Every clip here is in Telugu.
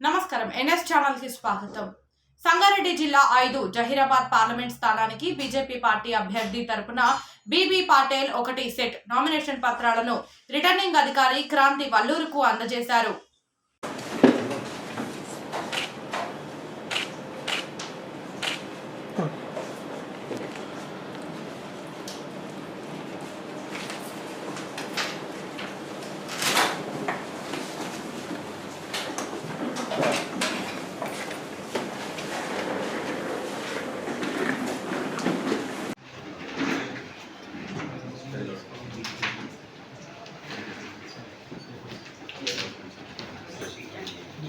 నమస్కారం. ఎన్ఎస్ ఛానల్కి స్వాగతం. సంగారెడ్డి జిల్లా ఐదు జహీరాబాద్ పార్లమెంట్ స్థానానికి బీజేపీ పార్టీ అభ్యర్థి తరపున బీబీ పాటేల్ ఒకటి సెట్ నామినేషన్ పత్రాలను రిటర్నింగ్ అధికారి క్రాంతి వల్లూరుకు అందజేశారు.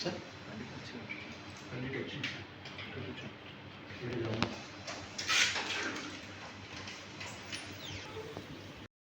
సార్?